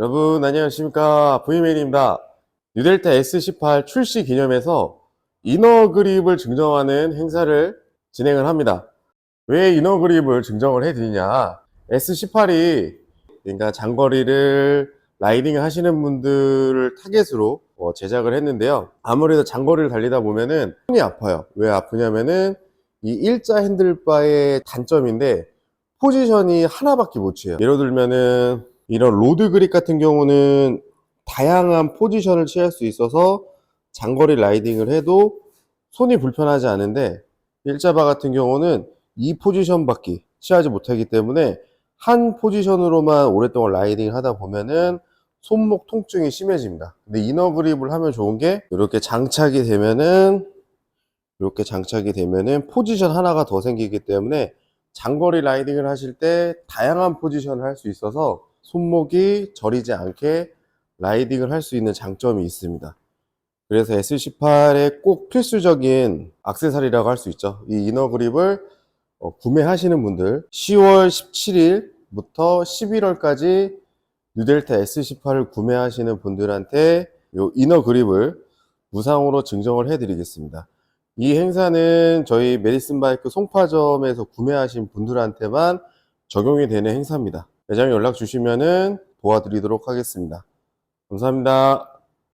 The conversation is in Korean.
여러분 안녕하십니까? 브이메일입니다. 뉴델타 S18 출시 기념해서 이너 그립을 증정하는 행사를 진행을 합니다. 왜 이너 그립을 증정을 해드리냐? S18이 그러니까 장거리를 라이딩 하시는 분들을 타겟으로 어, 제작을 했는데요. 아무래도 장거리를 달리다 보면은 손이 아파요. 왜 아프냐면은 이 일자 핸들바의 단점인데 포지션이 하나밖에 못 취해요. 예를 들면은 이런 로드 그립 같은 경우는 다양한 포지션을 취할 수 있어서 장거리 라이딩을 해도 손이 불편하지 않은데 일자바 같은 경우는 이 포지션밖에 취하지 못하기 때문에 한 포지션으로만 오랫동안 라이딩을 하다 보면은 손목 통증이 심해집니다. 근데 이너 그립을 하면 좋은 게 이렇게 장착이 되면은 이렇게 장착이 되면은 포지션 하나가 더 생기기 때문에 장거리 라이딩을 하실 때 다양한 포지션을 할 수 있어서 손목이 저리지 않게 라이딩을 할 수 있는 장점이 있습니다. 그래서 S18의 꼭 필수적인 악세사리라고 할 수 있죠. 이 이너 그립을 어, 구매하시는 분들 10월 17일부터 11월까지 뉴델타 S18을 구매하시는 분들한테 이 이너 그립을 무상으로 증정을 해드리겠습니다. 이 행사는 저희 메디슨 바이크 송파점에서 구매하신 분들한테만 적용이 되는 행사입니다. 매장에 연락 주시면은 도와드리도록 하겠습니다. 감사합니다.